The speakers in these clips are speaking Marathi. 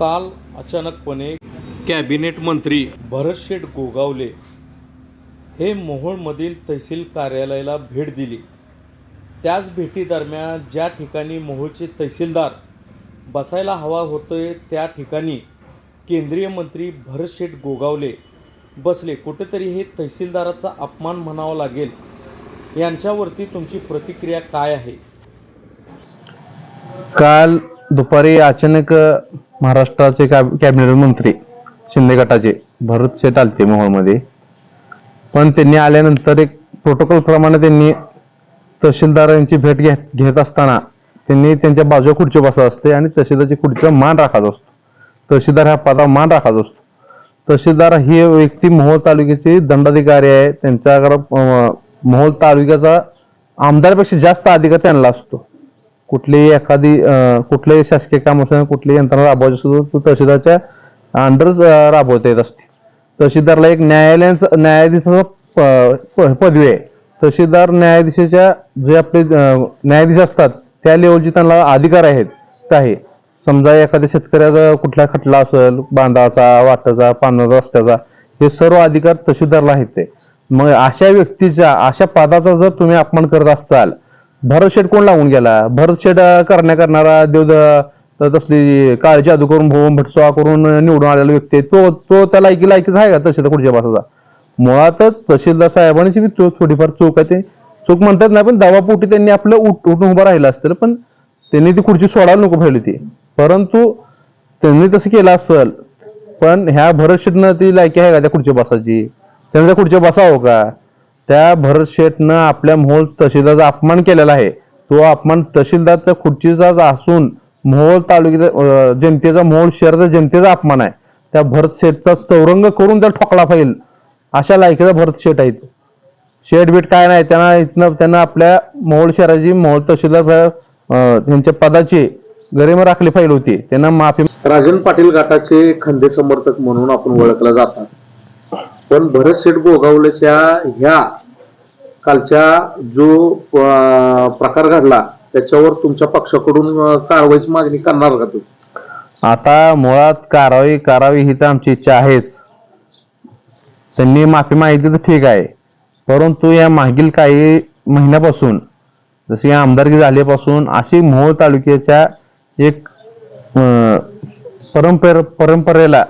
काल अचानकपणे कॅबिनेट मंत्री भरतशेठ गोगावले हे मोहोळमधील तहसील कार्यालयाला भेट दिली. त्याच भेटीदरम्यान ज्या ठिकाणी मोहोळचे तहसीलदार बसायला हवा होतोय त्या ठिकाणी केंद्रीय मंत्री भरतशेठ गोगावले बसले. कुठेतरी हे तहसीलदाराचा अपमान म्हणावा लागेल. यांच्यावरती तुमची प्रतिक्रिया काय आहे? काल दुपारी अचानक महाराष्ट्राचे कॅब- कॅबिनेट मंत्री शिंदे गटाचे भरत शेठ आलते मोहोळमध्ये. पण त्यांनी आल्यानंतर एक प्रोटोकॉल प्रमाणे त्यांनी तहसीलदारांची भेट घेत घेत असताना त्यांनी त्यांच्या बाजूला खुर्ची बसत असते आणि तहसीलदारची खुर्चीचा मान राखात असतो. तहसीलदार ह्या पदावर मान राखत असतो. तहसीलदार ही व्यक्ती मोहोळ तालुक्याची दंडाधिकारी आहे. त्यांच्याकडं मोहोळ तालुक्याचा आमदारपेक्षा जास्त अधिकार त्यांना असतो. कुठलीही एखादी कुठलंही शासकीय काम असेल कुठलीही यंत्रणा राबवायची असतो तो तहसीलदारच्या अंडरच राबवता येत असते. तहसीलदारला एक न्यायालयाचं न्यायाधीशाचा प- प- पदवी आहे. तहसीलदार न्यायाधीशाच्या जे आपले न्यायाधीश असतात त्या लेवलचे त्यांना अधिकार आहेत काही समजा एखाद्या शेतकऱ्याचा कुठला खटला असेल बांधाचा वाटाचा पानाचा रस्त्याचा हे सर्व अधिकार तहसीलदारला आहेत ते. मग अशा व्यक्तीच्या अशा पदाचा जर तुम्ही अपमान करत असाल भरत शेठ कोण लागून गेला? भरत शेठ करण्या करणारा देव तसली काळ जादू करून भोवून भटसोळा करून निवडून आलेला व्यक्ती आहे. तो तो त्या लायकी लायकीच आहे का तहसीलदार कुठच्या बसाचा मुळातच तहसीलदार साहेबांची बी थोडीफार चूक आहे ते. चूक म्हणतात नाही पण दवापोटी त्यांनी आपलं उठ उठून उभं राहिलं असतं. पण त्यांनी ती खुर्ची सोडायला नको पाहिली ती. परंतु त्यांनी तसं केलं असेल पण ह्या भरत शेठनं ती लायकी आहे का त्या खुर्च्या बसाची त्यांनी त्या खुर्च्या बसावं का? त्या भरत शेठनं आपल्या मोहोळ तहसीलदारचा अपमान केलेला आहे. तो अपमान तहसीलदारचा खुर्चीचाच असून मोहोळ तालुक्याचा जनतेचा मोहोळ शहराचा जनतेचा अपमान आहे. त्या भरत शेठचा चौरंग करून त्या ठोकला पाहिजे अशा लायकीचा भरत शेठ आहे तो. शेठ बीट काय नाही त्यांना इथनं त्यांना आपल्या मोहोळ शहराची मोहोळ तहसीलदार त्यांच्या यांच्या पदाची गरिमा राखली पाहिजे होती. त्यांना माफी राजन पाटील गटाचे खंदे समर्थक म्हणून आपण ओळखला जातात पण भरत शेठ गोगावलेच्या ह्या कालच्या जो प्रकार घडला त्याच्यावर तुमच्या पक्षाकडून कारवाईची मागणी करणार का तुम्ही? आता मुळात कारवाई करावी ही तर आमची इच्छा आहेच. त्यांनी माफी मागितली तर ठीक आहे. परंतु या मागील काही महिन्यापासून जशी या आमदारकी झाल्यापासून अशी मोहोळ तालुक्याच्या एक परंपरे परंपर परंपरेला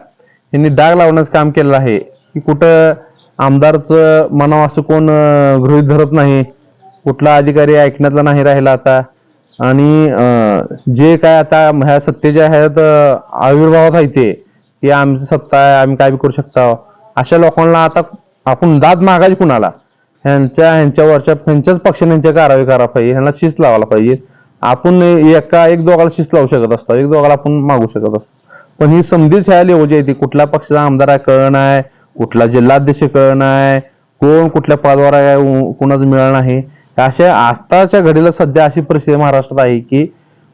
यांनी डाग लावण्याचं काम केलेलं आहे. की कुठं आमदारचं म्हणावं असं कोण गृहित गृहीत धरत नाही. कुठला अधिकारी ऐकण्यातला नाही राहिला आता. आणि जे काय आता ह्या सत्तेच्या ह्यात आविर्भावात आहे ते की आमची सत्ता आहे आम्ही काय बी करू शकता. अशा लोकांना आता आपण दाद मागायची कुणाला? ह्यांच्या ह्यांच्यावरच्या ह्यांच्याच पक्षाने ह्यांच्या कारवाई करा पाहिजे ह्यांना शिस्त लावायला पाहिजे. आपण एका एक दोघाला शिस्त लावू शकत असतो एक दोघाला आपण मागू शकत असतो. पण ही संधीच ह्या लेवलची आहे ती. कुठल्या पक्षाचा आमदार आहे कळण आहे कुठला जिल्हाध्यक्ष कळण आहे कोण कुठल्या पदावर आहे कुणाचं मिळणं आहे अशा आताच्या घडीला सध्या अशी परिस्थिती महाराष्ट्रात आहे की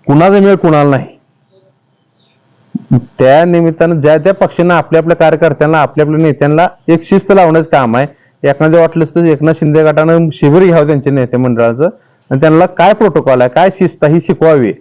कुणाचा मिळ कुणाला नाही. त्या निमित्तानं ज्या त्या पक्षांना आपल्या आपल्या कार्यकर्त्यांना आपल्या आपल्या नेत्यांना एक शिस्त लावण्याचं काम आहे. एखाद्या वाटलंच तर एकनाथ शिंदे गटानं शिबिर घ्यावं त्यांच्या नेते मंडळाचं. आणि त्यांना काय प्रोटोकॉल आहे काय शिस्त ही शिकवावी.